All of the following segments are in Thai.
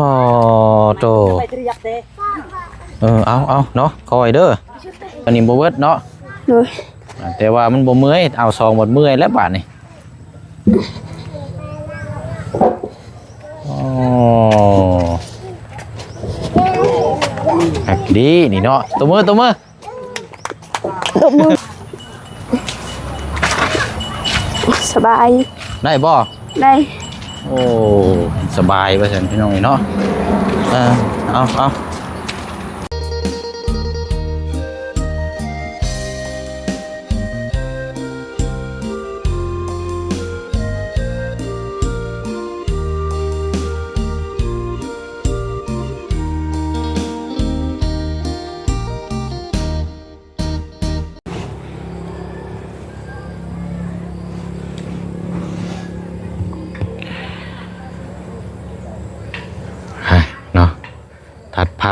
อ๋อโตไปเรียกเด้เออเอาเอาเนาะคอยเด้ออันนี้บ่เบิดเนาะโดยแต่ว่ามันบ่เมื่อยเอาซองหมดเมื่อยแล้วบาดนี่อ๋อหักดีนี่เนาะตัวมือตัวมือตบมือสบาย ได้บ่ได้ โอ้ สบายไปสันพี่น้องเนาะ เออเอาเอา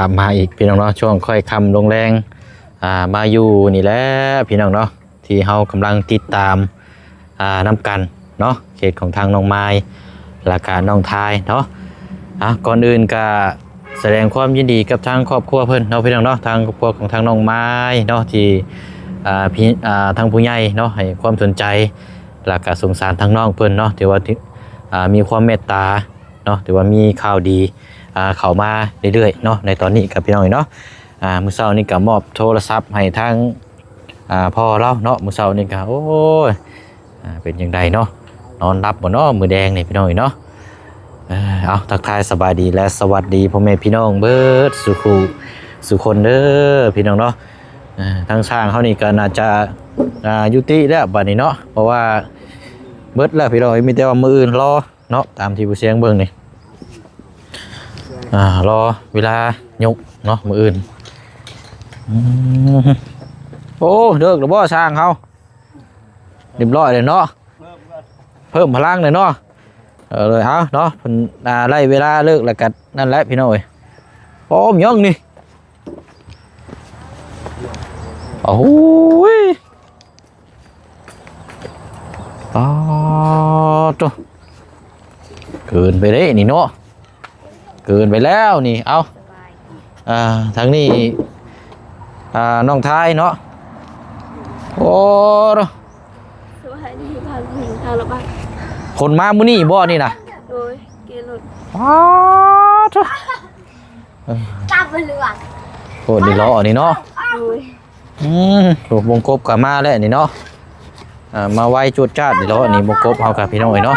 ามาอีกพี่น้องเนาะช่วงค่อยคำลงแรงอ่ามาอยู่นี่แหละพี่น้องเนาะที่เฮากำลังติดตามอ่าน้ำกันเนาะเขตของทางน้องไม้และการน้องทายเนาะอะก่อนอื่นก็แสดงความยินดีกับทางครอบครัวเพิ่นเนาะพี่น้องเนาะทางครอบครัวของทางน้องไม้เนาะที่อ่าพี่อ่าทางผู้ใหญ่เนาะให้ความสนใจและก็สงสารทางน้องเพิ่นเนาะถือว่าอ่ามีความเมตตาเนาะถือว่ามีข่าวดี เข้ามาเรื่อยๆเนาะในตอนนี้กับพี่น้องเนาะอ่ามื้อเช้านี้ก็มอบโทรศัพท์ให้ทางอ่าพ่อเราเนาะมื้อเช้านี้ก็โอ้ยอ่าเป็นจังไดเนาะนอนรับบ่เนาะมือแดงนี่พี่น้องเนาะเอาทักทายสบายดีและสวัสดีพ่อแม่พี่น้องเบิร์ดสุขูสุคนเด้อพี่น้องเนาะทางช่างเขานี่ก็น่าจะยุติแล้วบัดนี้เนาะเพราะว่าเบิร์ดแล้วพี่น้องมีแต่ว่ามืออื่นรอเนาะตามที่ผู้เสียงเบิ่งนี่ อ่ารอเวลายกเนาะมืออื่นโอ้เลิกแล้วบ่ช่างเขาเรียบร้อยเลยเนาะเพิ่มพลังเลยเนาะเออเลยเอาเนาะเพิ่นไล่เวลาเลิกแล้วกันนั่นแหละพี่น้อยพร้อมยังนี่โอ้โหอ๋อตัวเกินไปเลยนี่เนาะ เกินไปแล้วนี่เอาอ่าทางนี้อ่าน้องทายเนาะโอ้เนาะสบายดีทางหินทางระบายคนมามื้อนี้บ่นี่นะโดยเกลดอ๋อตัวจับไปเลยว่ะโคตรดีล้อนี่เนาะโดยอืมโหวงกบกับมาแล้วนี่เนาะอ่ามาไว้จุดจ้าดดีล้อนี่วงกบเอากับพี่น้องเอ้ยเนาะ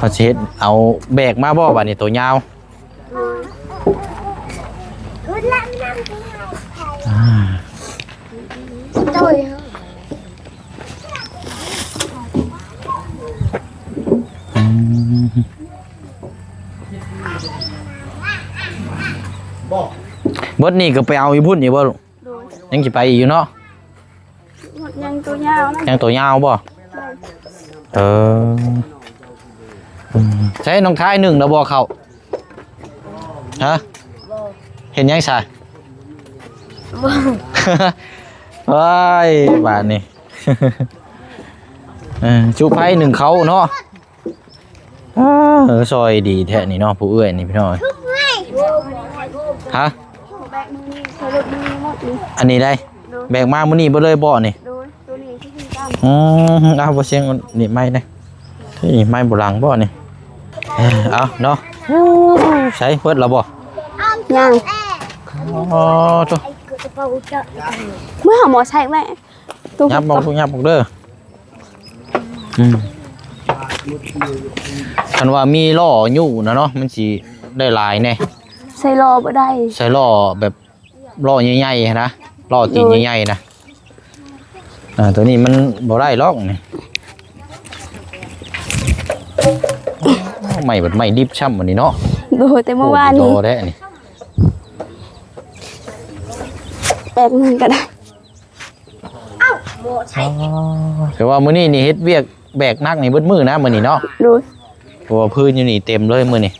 เรียก ปอโต ไปเรียกเด้ เออ เอาเอาเนาะคอยเด้ออืม ยังโตมันยาว เบิดแล้วบ่อยู่พุ่น ยังยาวอยู่ ยังตัวยาวบ่ โดยใช้ดุดได้ อืมเขาสิเฮ็ดเอาแบกมาบ่บัดนี้ตัวยาว โดย อ่า โดย อืมเบิดนี่ก็ไปเอาอยู่พุ่นอยู่บ่ลูก โดย ยังสิไปอีกอยู่เนาะ หมดยังตัวยาวนะ ยังตัวยาวบ่ เอออืม ใช้น้องท้ายหนึ่งแล้วบ่เขาฮะเห็นยังใส่ว้ายบาทนี่เออชูไพ่หนึ่งเขาเนาะอ้าเออซอยดีแท้นี่เนาะผู้เอื้อยนี่พี่น้อยฮะแบกมือนี่ใช้ดุดมือหมดนี่อันนี้ได้โดยแบกมามื้อนี้บ่เลยบ่นี่โดยตัวนี้ที่คือกันอืมเอาบ่เสียงนี่ไม่ได้นี่ไม่โบราณบ่นี่ เอ้ยเอาเนาะใช้เพิ่นแล้วบ่ยังอ๋อตัวเมื่อหาหมอใช่ไหมตัวยับบอกยับบอกเด้ออืมคันว่ามีล้ออยู่นะเนาะมันสิได้หลายแน่ใส่รอบ่ได้ใส่ล้อแบบล้อใหญ่ๆนะล้อตีนใหญ่ๆนะอ่าตัวนี้มันบ่ได้ล็อกนี่ ใหม่แบบใหม่ดิบช่ำวันนี้เนาะโดยแต่เมื่อวานโอ้นี้โตได้นี่แปลกหนึงก็ได้โมใช่แต่ว่ามื้อนี้นี่เฮ็ดเวียกแบกนักนี่เบิดมือนะมื้อนี้เนาะโดยเพราะว่าพื้นอยู่นี่เต็มเลยมื้อนี้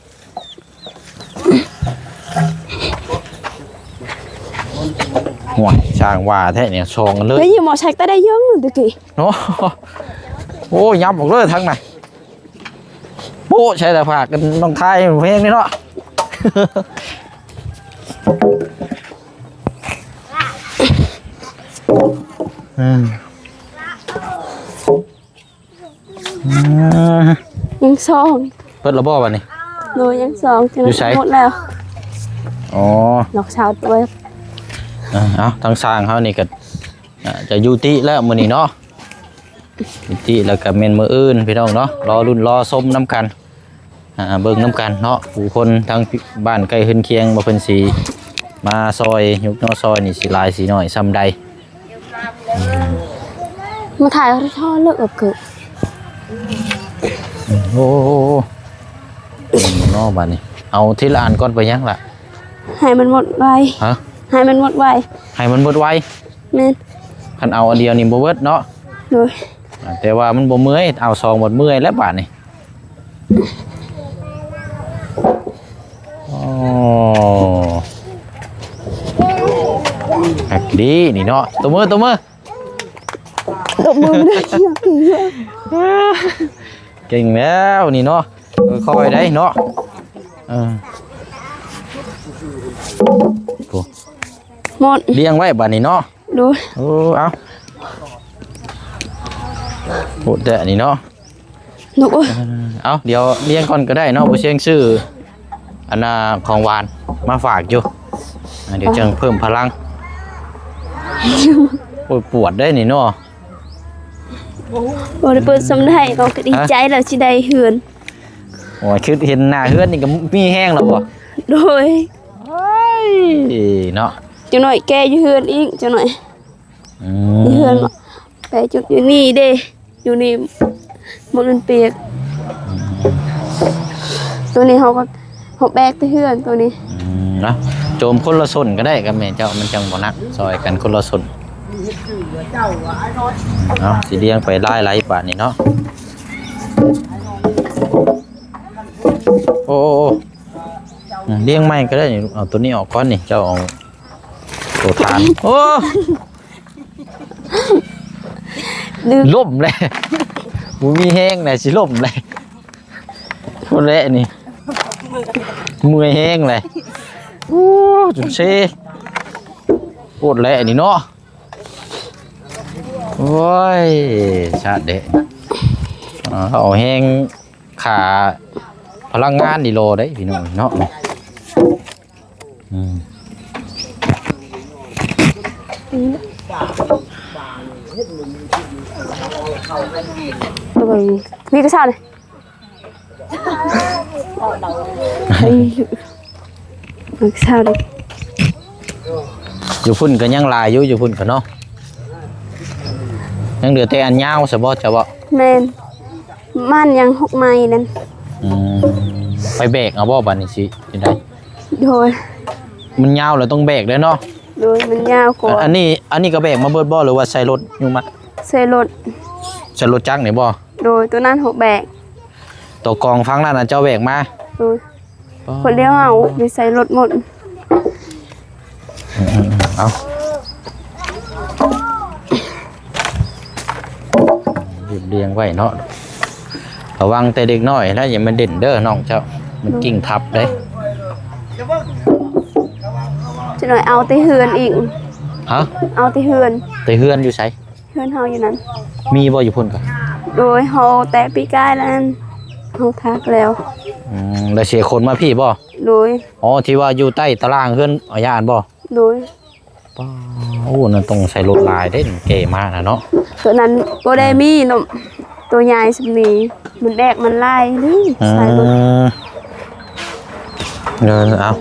ห่วยช่างว่าแท้เนี่ยชองกันเลยเฮ้ยหมอใช้ก็ได้เยอะอยู่ตะกี้ โอ้โอ้ยับออกเลยทั้งน่ะ โอ้ใช่แต่ผากกันต้องทายเพลงนี่เนาะอืมอืมยังซองเปิดระบอบันนี่โดยยังซองจะอยู่ไส หมดแล้วอ๋อ ดอกเช้าตัวเอ้าเอาทางสร้างเขานี่ก็อ่าจะอยุติแล้วมื้อนี้เนาะยุติแล้วก็เมนมืออื่นพี่น้องเนาะรอรุ่นรอส้มน้ำกันอ่า เบิ่งน้ำกันเนาะผู้คนทางบ้านใกล้เฮือนเคียงบ่เพิ่นสิมาซอยยุกเนอซอยนี่สิหลายสิน้อยซ้ำใดมาถ่ายเขาที่ท่อเลิกกับเกิดโอ้โหเบิ่งเนาะบัดนี้เอาทีละอันก่อนไปยังล่ะให้มันหมดไวฮะให้มันหมดไวให้มันเบิดไวแม่นคันเอาอันเดียวนี่บ่เบิดเนาะโดยอ่าแต่ว่ามันบ่เมื่อยเอาซองหมดเมื่อยแล้วบาดนี่อ๋อ หักดีนี่เนาะตัวมือตัวมือตบมือไม่ได้เกี่ยวกี่เยอะเก่งแล้วนี่เนาะค่อยๆได้เนาะเออโอ้หมดเลี้ยงไว้บาดนี้เนาะโดยโอ้เอาโหดแต่นี่เนาะหนูโอ้ยเอาเดี๋ยวเลี้ยงก่อนก็ได้เนาะบ่เชียงชื่อ อันน่ะของหวานมาฝากอยู่อ่าเดี๋ยวจังเพิ่มพลังโอ้ยปวดได้นี่เนาะบริเปิดสำได้เราก็ดีใจแล้วที่ได้เหือนโอ้ยคือเห็นหน้าเฮือนนี่ก็มีแห้งแล้วบ่โดยเนาะจังหน่อยแกอยู่เหือนอีกจังหน่อยอือยู่เหือนมบ่ไปจุดอยู่นี่เด้อยู่นี่หมดมันเปียกตัวนี้เขาก็ เขาแบกไปเหือนตัวนี้อืมเนาะโจมคนละส่วนก็ได้กับแม่เจ้ามันจังบ่หนักซอยกันคนละส่วนเนาะสิเลี้ยงไปไล่ไล่ป่านนี่เนาะโอ้โอ้โอ้อืมเลี้ยงไม่ก็ได้นี่เอาตัวนี้ออกก่อนนี่เจ้าเอาตัวทานโอ้ดื้อล่มเลยบูมีแห้งเลยสิล่มเลยพูดเละนี่ มือแห้งเลยโอ้จุดเซ่ปวดเละนี่เนาะโอ้ยชาติเด็อ่าเอาแห้งขาพลังงานดีโลได้พี่น้องเนาะอืมนี้มีกระชาเลย มีกระชาเลยอยู่พุ่นก็ยังลายอยู่อยู่พุ่นก็เนาะยังเหลือแต่อันยาวสบอจะบ่แม่นมันยังหกไม้นั่นอืมไปเบกเอาบ่บัดนี้สิสิได้โดยมันยาวแล้วต้องเบรกด้วยเนาะโดยมันยาวกว่าอันนี้อันนี้ก็เบกมาเบิดบ่หรือว่าใส่รถอยู่มาใส่รถใส่รถจักรนี่บ่โดยตัวนั้นหกแบก ตัวกองฟังนั่นน่ะเจ้าเบรกมาโดยคนเลี้ยวเอาไปใส่รถหมดเอาเรียบเรียงไว้เนาะระวังแต่เด็กน้อยนะอย่ามันเด่นเด้อน้องเจ้า มันกิ่งทับเด้จะหน่อยเอาแติเฮือนอีกฮะเอาแติเฮือนแต่เฮือนอยู่ไสเฮือนเฮาอยู่นั้น มีบ่อยู่พุ่นก็โดยเฮาแต่ปีกายแล้วนั้น เฮาทักแล้วอืมแล้วเสียคนมาพี่บ่โดยอ๋อที่ว่าอยู่ใต้ตารางเฮือนอาญานบ่โดยป้าโอ้นั่นต้องใส่รถลายได้เก๋มากนะเนาะตัวนั้นบ่ได้มีนมตัวใหญ่สำนีมันแดกมันไล่นี่อืใส่รถมเดินเอา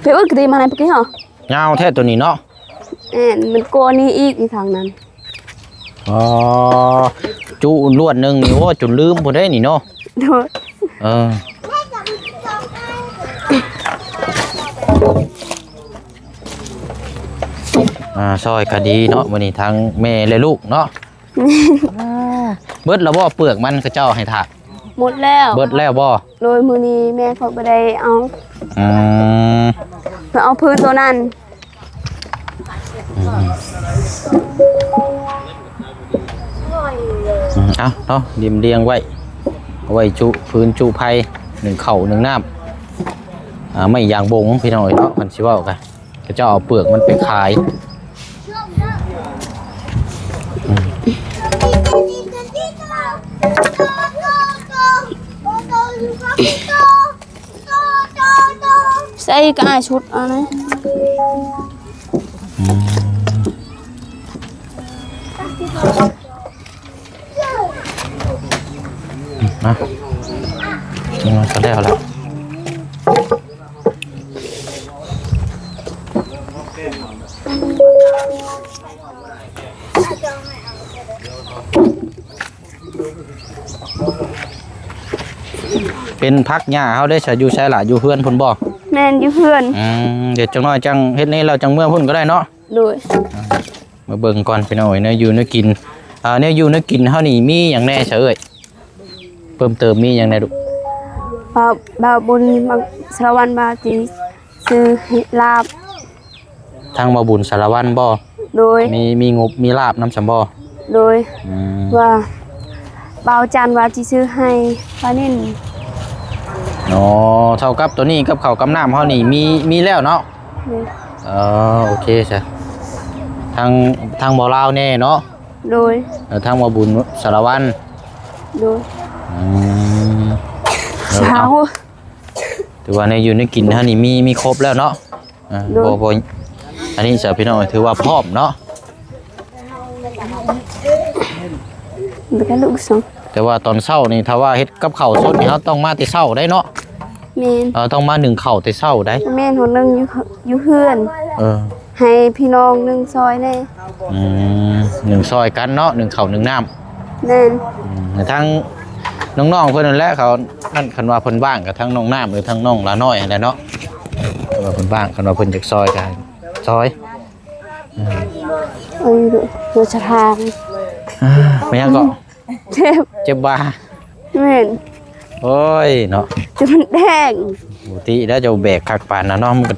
ไปอึกดีมาไหนปกี้เหรอเงาแท้ตัวนี้เนาะแอนมันโกนี่อีกอีกทางนั้น อ๋อจุลวดหนึงนี่โอ้จนลืมบ่ได้นี่เนาะโดยเอออ่าซอยคดีเนาะวันนี้ทั้งแม่และลูกเนาะเบิดแล้วบ่เปลือกมันก็เจ้าให้ถากหมดแล้วเบิดแล้วบ่โดยมือนี้แม่เขาไปได้เอาอืมเพื่อเอาพื้นตัวนั้น อืมเอาเนาะริมเรียงไว้เอาไว้จุพื้นจุไผ่หนึ่งเข่าหนึ่งน้ำอ่าไม่ยางบงพี่น้องเอ้ยเนาะมันสิเว้ากันก็เจ้าเอาเปลือกมันไปขายใส่กระชุดเอะไร นะมันก็แล้วละเป็นพักหญ้าเขาได้ใช้อยู่ใช้หละอยู่เพื่อนพุ่นบ่แม่นอยู่เพื่อนอืมเดี๋ยวจังน้อยจังเฮ็ดนี้เราจังเมื่อพุ่นก็ได้เนาะโดยมาเบิ่งก่อนพี่น้อยเนื้ออยู่เนื้อกินอ่าเนื้ออยู่เนื้อกินเฮานี่มีหยังแน่เฉยเพิ่มเติมมีหยังแน่ลูกบาวบาวบุญมาสารวันบาวจีซื้อเห็ดลาบทางมาบุญสารวัตรบ่โดยมีมีงบมีลาบน้ำสำบ่โดยอืมว่าบาวจันวาจีซื้อให้ปานินอ๋อเท่ากับตัวนี้กับข้าวกับน้ำเฮานี่มีมีแล้วเนาะโดยเออโอเคจ้ะทางทางบ่ลาวแน่เนาะโดยเออทางมาบุญสารวัตรโดยอืม เออเช้าเอาถือว่าในอยู่ในกินเฮานี่มีมีครบแล้วเนาะอ่าโดย บ่บ่อันนี้เสียพี่น้องถือว่าพร้อมเนาะเด็กลูกสองแต่ว่าตอนเช้านี่ถ้าว่าเฮ็ดกับข้าวสดนี่เฮาต้องมาแต่เช้าได้เนาะเมนเออต้องมานึ่งข้าวแต่เช้าได้ แม่นคนหนึงอยู่อยู่เพื่อน เออ ให้พี่น้องหนึ่งซอยแน่อืมหนึ่งซอยกันเนาะหนึ่งข้าวหนึ่งน้ำแน่นอืมแต่ทั้ง น้องๆเพิ่นนั่นแหละเขานั่นคันว่าเพิ่นว่างกับทั้งน้องน้ำหรือทั้งน้องละน้อยอะไรเนาะคันว่าเพิ่นว่างคันว่าเพิ่นอยากซอยกันซอยเอ้ยดูดูสถานอ่าไม่ยังก็เจ็บเจ็บบ่าแม่นโอ้ยเนาะจะมันแดงปกติแล้วจะเอาแบกคักปานนะเนาะมันก็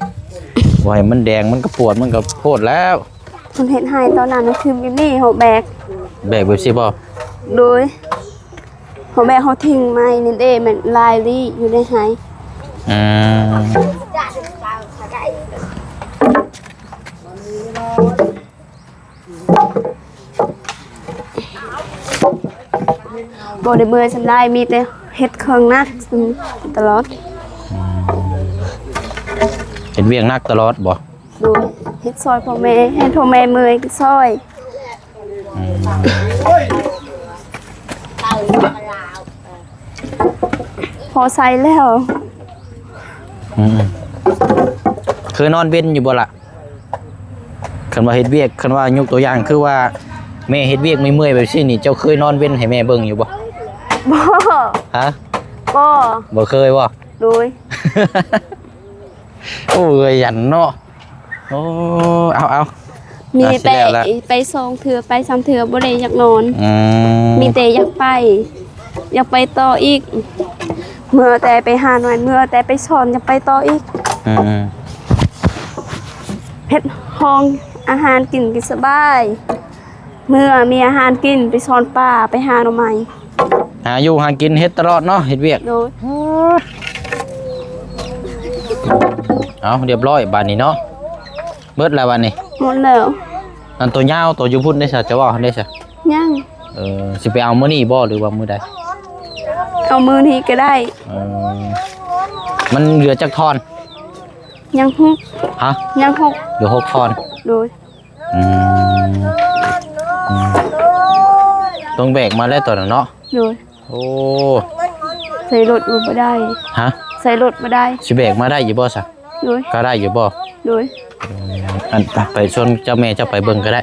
บ่ให้มันแดงมันก็ปวดมันก็โพดแล้วคนเห็นให้ตอนนั้นนะคือบิลลี่เขาแบกแบกแบบสิบ่โดย เขาแบกเขาทิ้งไม้นี่เด้มันลายลี่อยู่ในไหายอืมบ่ได้เบื่อสำได้มีแต่เฮ็ดเครื่องนักตลอดเห็นเวียงนักตลอดบ่โดยเฮ็ดซอยพ่อแม่ให้พ่อแม่เมื่อยก็ซอย อืมพอใส่แล้วอืมเคยนอนเว้นอยู่บ่ล่ะคันว่าเฮ็ดเวียกคันว่ายกตัวอย่างคือว่าแม่เฮ็ดเวียกไม่เมื่อยแบบซี่นี่เจ้าเคยนอนเว้นให้แม่เบิ่งอยู่บ่บ่ฮะบ่บ่เคยบ่ โดย โอ้ยยันเนาะโอ้เอาเอา มีอะสิไปแล้วล่ะ ไปสองเถื่อไปสามเถื่อบ่ได้อยากนอน อืมมีแต่อยากไป อยากไปต่ออีก เมื่อแต่ไปหาหน่อยเมื่อแต่ไปสอนอยากไปต่ออีกอืมเพชรห้องอาหารกินกินสบาย เมื่อมีอาหารกินไปสอนป่าไปหาหน่อไม้หาอยู่หากินเฮ็ดตลอดเนาะเฮ็ดเวียก โดยเอาเรียบร้อยบานนี้เนาะ เบิดแล้วบานนี้ หมดแล้วอันตัวยาวตัวอยู่พุ่นได้ซะจะว่าได้ซะยัง เออสิไปเอามื้อนี้บ่หรือว่ามื้อใด เอามือนี้ก็ได้ เออมันเหลือจักทอนยังหกฮะยังหกเหลือหกทอนโดยอืมอืมต้องแบกมาแล้วตัวนั้นเนาะโดยโอ้ใส่รถบ่ได้ ฮะใส่รถบ่ได้สิแบกมาได้อยู่บ่ซะโดยก็ได้อยู่บ่ โดยอันไปไปชวนเจ้าแม่เจ้าไปเบิ่งก็ได้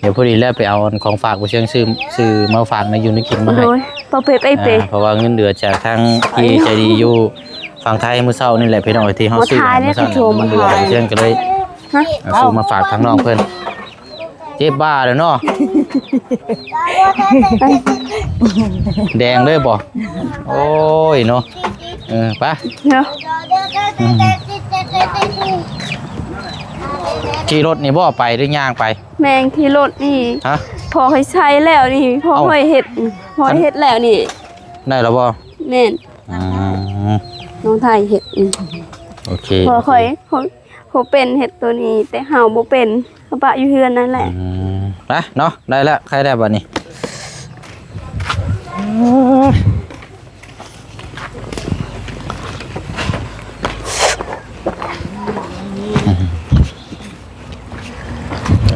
เดี๋ยวพอดีแล้วไปเอาของฝากไปเชียงซื้อซื้อมาฝากในยูนิกินมาให้โดยปอเปไปเป อ่าเพราะว่าเงินเดือนจากทางที่ใจดีอยู่ฝั่งไทยมื้อเช้านี่แหละพี่น้องที่เฮาซื้อมาทายเนี่ยมื้อเช้าคือโทรมาเงินเดือนทายเชียงก็เลยฮะ เอาซื้อมาฝากทางน้องเพิ่นเจ็บบ้าแล้วเนาะแดงเลยบ่โอ้ยเนาะเออไป เนาะ ขี่รถนี่บ่ไปหรือย่างไป แมงที่รถนี่ฮะ พอให้ใช้แล้วนี่ พอเอ้าให้เฮ็ดพอให้เฮ็ดแล้วนี่ได้แล้วบ่แม่นอืมน้องไทยเฮ็ดอืมโอเคพอค่อยเขาเขาเป็นเฮ็ดตัวนี้ แต่เฮาบ่เป็นเขาปะอยู่เฮือนนั่นแหละ อืมไปเนาะได้แล้วใครได้บัดนี้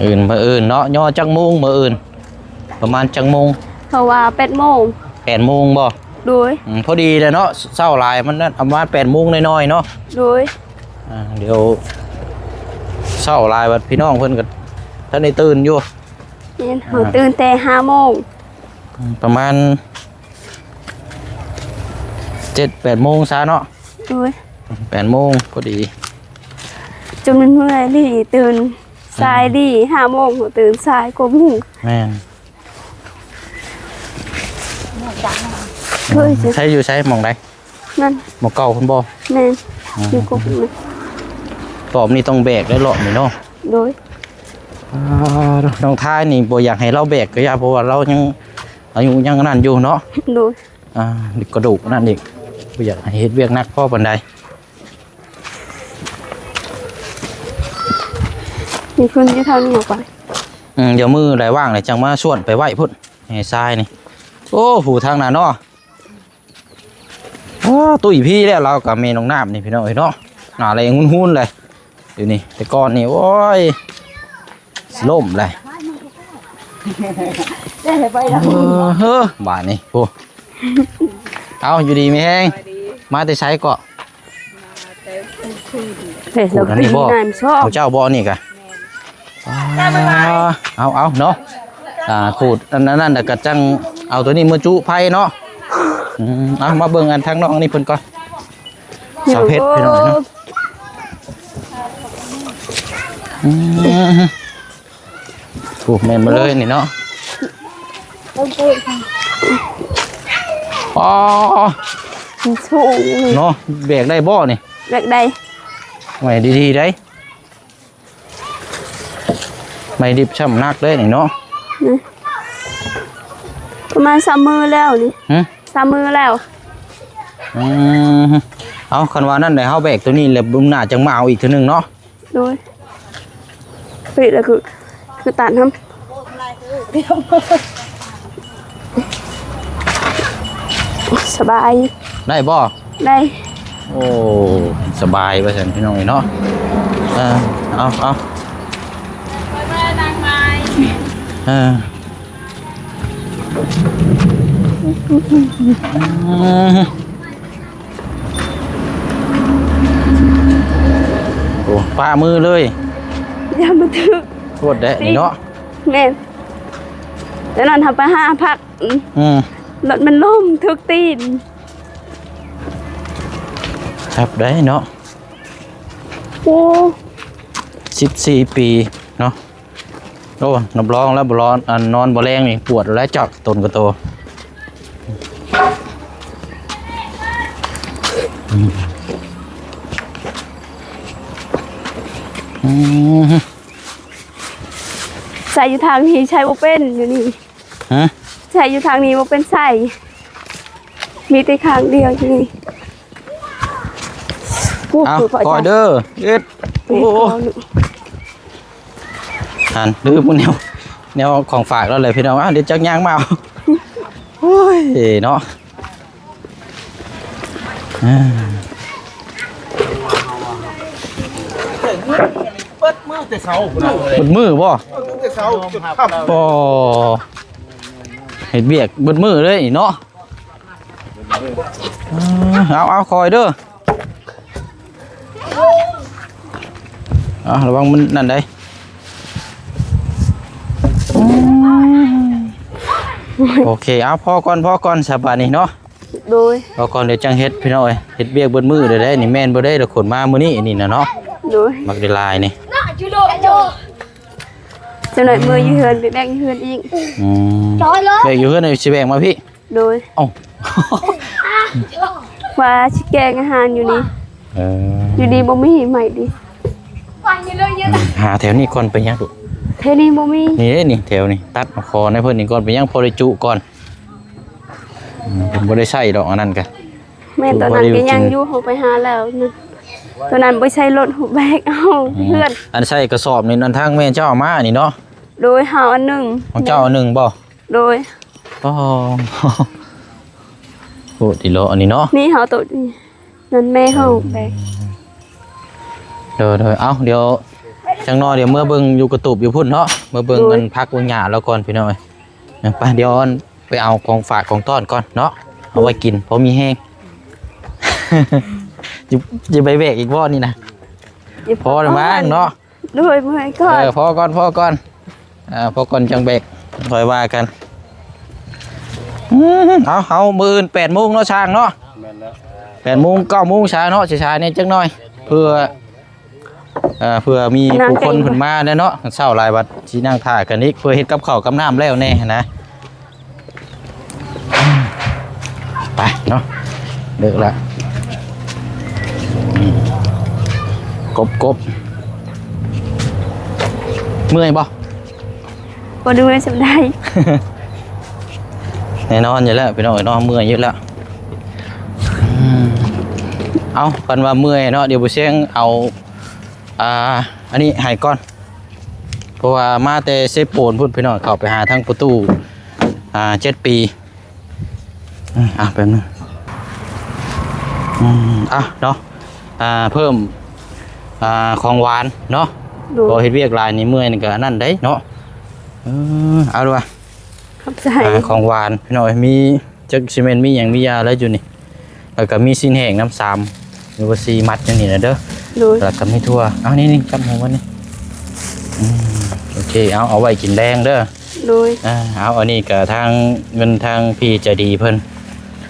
อื่นมาอื่นเนาะย่อจังมุงมาอื่น ประมาณจังมุงเพราะว่า8โมงแปดโมงบ่โดยอืมพอดีเลยเนาะเศร้าหลายมันนั่นประมาณแปดโมงน้อยๆเนาะโดยอ่าเดี๋ยวเศร้าหลายบัดพี่น้องเพิ่นก็ท่านได้ตื่นอยู่นี่เฮาตื่นแต่5โมงประมาณเจ็ดแปดโมงซะเนาะโดยแปดโมงพอดีจนมันเมื่อยดิตื่น สายดิ5โมงก็ตื่นสายกว่าหมู่แม่นเฮ้ยจะใช้อยู่ใช้หมองใดนั่นหมองเก่าคุณบ่แม่นอยู่กบมันตอบนี่ต้องแบกได้หรอกนี่เนาะโดยอ่าน้องท้ายนี่บ่อยากให้เราแบกก็อยาเพราะว่าเรายังอายุยังนั่นอยู่เนาะโดยอ่ากระดูกนั่นอีกบ่อยากให้เฮ็ดเวียกหนักพ่อปานใด มีคนที่ทำนี่ออกไปอืมเดี๋ยวมือไหลว่างเลยจังมาชวนไปไหวพุ่นให้ทรายนี่ โอ้ผู้ทางนั้นเนาะโอ้ตุ้ยพี่แล้วเรากับเมน้องน้ำนี่พี่น้องเอ้ยเนาะหน้าอะไรงุ้นๆเลยอยู่นี่แต่ก่อนนี่โอ้ยสิล่มเลยเออเฮ้อบาทนี่โอ้เอาอยู่ดีไหมแห้งมาแต่ใช้เกาะเฮ้ยเราอันปีนี้บ่นายมชอบเอาเจ้าบ่อนี่กะ เอาเอาเนาะอ่าขูดอันนั้นนั่นแต่กะจังเอาตัวนี้มาจุไผ่เนาะอืมเอามาเบิ่งอันทางน้องนี่เพิ่นก่อนสาวเพชรพี่น้องเนาะอืมถูกแม่นมาเลยนี่เนาะอ๋อสูงเนาะแบกได้บ่นี่แบกใดไม่ดีๆได้ ไม่ดิบช่ำนักได้นี่เนาะประมาณสามมือแล้วนี่หึสามมือแล้ว อืมเอาคันว่านั่นได้เฮาแบกตัวนี้แล้วบุมหน้าจังมาเอาอีกเทีนึงเนาะ โดยปิดแล้วคือคือตัดทำสบายได้บ่ ได้โอ้ สบายว่าซั่นพี่น้องเนาะ เออเอาเอา อออืมโอ้ป้ามือเลยอย่ามาถึกโทษเด้นี่เนาะแม่นแล้วนอนทำไปห้าพักอืมอืมรถมันล่มทึกตีนครับได้เนาะโอ้สิบสี่ปีเนาะ โอ้นับรองแล้วบร้อนอันนอนบ่แรงนี่ปวดแล้วจักตนกระโตอืมอืมใส่อยู่ทางนี้ใช้บ่เป็นอยู่นี่ฮะใส่อยู่ทางนี้บ่เป็นใส่มีแต่ข้างเดียวอยู่นี่โอ้เอาคือพอคอยใจเด้อเอ็ดนี่โอ้พ อลูกหันดื้อพวกแนวแนวของฝากเราเลยพี่น้องอะเดี๋ยวจักย่างมาเอาโอ้ยเนาะอ่าเปิดมือแต่เช้าพุ่นน่ะเบดมือบ่เปิดแต่เช้าจนค่ำบ่เห็ดเบียกเบดมือเลยเนาะอ่าเอาเอาคอยเด้อเอาระวังมันนั่นได้ โอเคเอาพอก่อนพอก่อนสบายนี่เนาะโดยพอก่อนเดี๋ยวจังเฮ็ดพี่น้อยเฮ็ดเบียกเบิดมือเด้อเด้นี่แม่นบ่ได้เดี๋ยวขนมามื้อนี้นี่น่ะเนาะโดยมักได้ลายนี่จังหน่อยมืออยู่เฮือนไปแบ่งเฮือนอีกอืมร้อยเลยแบกอยู่เฮือนนี่สิแบกมาพี่โดยเอ้าว่าชิแกงอาหารอยู่นี่เอออยู่ดีบ่มีใหม่ดิฟังอยู่เลยเยอะหาแถวนี้ก่อนไปยังดุ เทนี้บ่มีนี่เด้นี่แถวนี่ตัดเอาคอในเพิ่นนี่ก่อนไปยังพอได้จุก่อนอืมผมบ่ได้ใช้ดอกอันนั้นกันแม่ตอนนั้นก็ยังอยู่เฮาไปหาแล้วนะตอนนั้นบ่ใช้รถหูแบกเอาเพื่อนอันใส่กระสอบนี่นั่นทางแม่เจ้าเอามานี่เนาะโดยเฮาอันหนึงของเจ้าอันหนึงบ่โดยอ๋อโอ้ดิโลอันนี้เนาะนี่เฮาตัวนี้นั่นแม่เฮาแบกเดี๋ยวเดี๋ยวเอ้าเดี๋ยว จังน้อยเดี๋ยวเมื่อเบิ่งอยู่กระตูบอยู่พุ่นเนาะเมื่อเบิ่งกันพักเบิ่งหญ้าแล้วก่อนพี่น้อยเอาไปเดี๋ยวอันไปเอาของฝากของต้อนก่อนเนาะเอาไว้กินเพราะมีแห้งจะจะไปแบกอีกบ่นี่นะพอแล้วมั้งเนาะโดยเมื่อยก่อเอนอพอก่อนพอก่อนอ่าพอก่อนจังแบกค่อยว่ากันอืมเอาเอามืออื่นแปดโมงเนาะช่างเนาะแปดโมงเก้าโมงเช้าเนาะช้าๆเนี่ยจังหน่อย เพื่อเอ่อเพื่อมีผู้คนเพิ่นมาแน่เนาะเช้าหลายบัดสินั่งท่ากันอีกเพื่อเฮ็ดกับข้าวกับน้ำแล้วแน่นะไปเนาะเลิกละอืมกบกบเมื่อยบ่บ่ดูเลยสำได้ แน่นอนอยู่แล้วพี่น้องเอ้ยเนาะเมื่อยเยอะแล้วอืมเอากันว่าเมื่อยเนาะเดี๋ยวบุเชียงเอา อ่าอันนี้ให้ก่อน เพราะว่ามาแต่เซฟโปนพุ่นพี่น้องเข้าไปหาทางประตูอ่าเจ็ดปีอืมอะแป๊บนึงอืมอะเนาะอ่าเพิ่มอ่าของหวานเนาะโดพอยเฮ็ดเวียกหลายนี่เมื่อยนี่ก็อันนั่นได้เนาะเออเอาดูว่าขอบใจอ่าของหวานพี่น้อยมีจักซีเมนต์มีอย่างมียาแล้วอยู่นี่แล้วก็มีสิ้นแห้งน้ำสามหรือว่าซีมัดอย่างนี้นะเด้อ โดยแล้วก็มีทั่วเอานี่นี่กับหัวนี่อืมโอเคเอาเอาไว้กินแดงเด้อโดยอ่าเอาอันนี้ก็ทางเงินทางพี่ใจะดีเพิ่น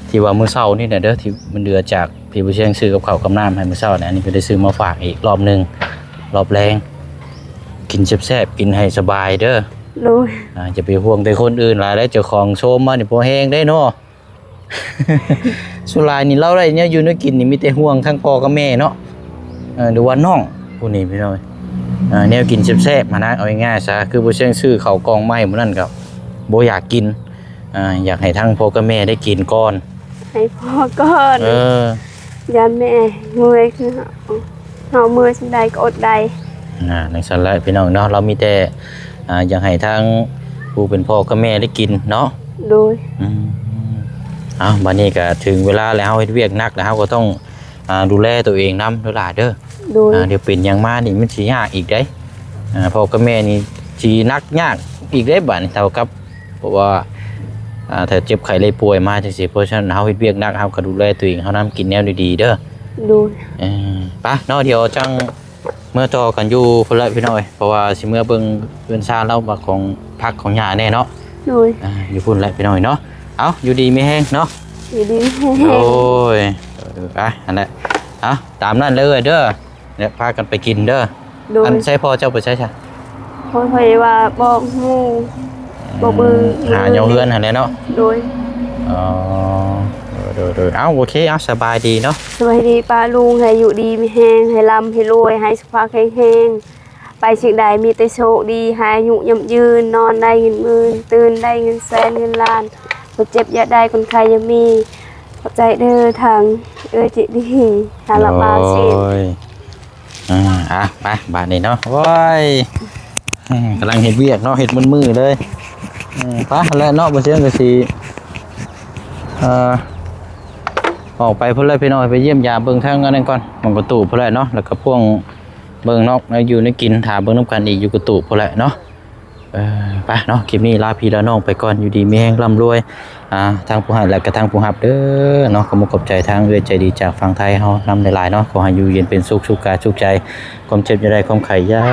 ที่ว่ามื้อเช้านี่นะเด้อที่มันเดือจากพี่ผู้เชี่ยงซื้อกับข้าวกับน้ำให้มื้อเช้าเนี่ยอันนี้ก็ได้ซื้อมาฝากอีกรอบหนึงรอบแรงกินแซ่บๆกินให้สบายเด้อ โดยอ่าจะไปห่วงแต่คนอื่นหลายแล้วเจ้าของโชมมานี่พอแห้งได้เนาะ สุรายนี่เล่าได้เนี่ยอยู่ในกินนี่มีแต่ห่วงทั้งพ่อกับแม่เนาะเออ หรือว่าน้องผู้นี้พี่น้อยอ่าแนวกินแซ่บๆมานะเอาง่ายๆซะคือบ่เชิงซื้อเขาวกองไม้หมื้นั่นก็บ่อยากกินอ่าอยากให้ทั้งพ่อกับแม่ได้กินก่อน ให้พ่อก่อนเออยันแม่เมื่อยคือเฮาเฮาเมื่อยสำได้ก็อดได้อ่าในสันแหละพี่น้องเนาะเรามีแต่อ่าอยากให้ทั้งผู้เป็นพ่อกับแม่ได้กินเนาะโดยอืมเอาบัดนี้ก็ถึงเวลาแล้วเฮ็ดเวียกหนักแล้วเราก็ต้องอ่า ดูแลตัวเองนำเด้อหล่ะเด้อโดย อ่าเดี๋ยวเป็นหยังมานี่มันสิยากอีกเด้อ่าพ่อกับแม่นี่สิหนักยากอีกเด้บัดนี้เท่ากับเพราะว่าอ่าถ้าเจ็บไข้เลยป่วยมาจังซี่เพราะฉะนั้นเฮาเฮ็ดเวียกหนักเฮาก็ดูแลตัวเองเฮานํกินแนวดีๆเด้อ โดย เออไปเนาะเดี๋ยวจังเมื่อต่อกันอยู่พุ่นละพี่น้อยเพราะว่าสิเมื่อเบิ่งเพื่อนชาเราว่าของพักของหญ้าแน่เนาะโดยอ่าอยู่พุ่นละพี่น้อยเนาะเอาอยู่ดีมีแห้งเนาะอยู่ดีแห้โอ้งยเออไปอันนั้นเอาตามนั้นเลยเด้อเดี๋ยวพากันไปกินเด้อโดยอันใช่พอเจ้าไปใช่ใช่พ่อพยว่าบอกหมู่บอกมือหาเงาเฮือนหันแหละเนาะโดยอ๋อเดี๋ยวเดี๋ยวเอาโอเคเอาสบายดีเนาะสวัสดีป้าลุงให้อยู่ดีมีแห้งให้ร่ำให้รวยให้สุขภาพแข็งแรงไปสิ่งใดมีแต่โชคดีให้อายุยำยืนนอนได้เงินหมื่นตื่นได้เงินแสนเงินล้านคนเจ็บอย่าได้คนใครอย่ามี ขอบใจเด้อทางเอจิดีทางละบาวสิโอ้ยอ่าอะไปบาทนี้เนาะว้ายอืมกำลังเห็ดเวียกเนาะเห็ดมันมือเลยอืมไปแล้วเนาะบ่เชื่อก็สิเอ่อออกไปพุ่นเลยพี่น้อยไปเยี่ยมยามเบิ่งทางอันนั้นก่อนหมองกระตูพุ่นเลยเนาะแล้วก็พ่วงเบิ่งนอกแล้วอยู่ในกินถาเบิ่งน้ำกันอีกอยู่กระตูพุ่นเลยเนาะ ไปเนาะคลิปนี้ลาพี่ลาน้องไปก่อนอยู่ดีมีแห้งร่ำรวยอ่าทางผู้หันและกระทางผู้หับเด้อเนาะขอมุขอบใจทางเอื้อใจดีจากฝั่งไทยเฮานำหลายๆเนาะขอให้อยู่เย็นเป็นสุขสุขกายสุขใจความเจ็บอย่าได้ความไข่ยา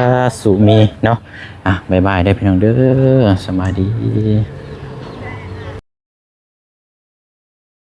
สุมีเนาะอะบ๊ายบายได้พี่น้องเด้อสบายดี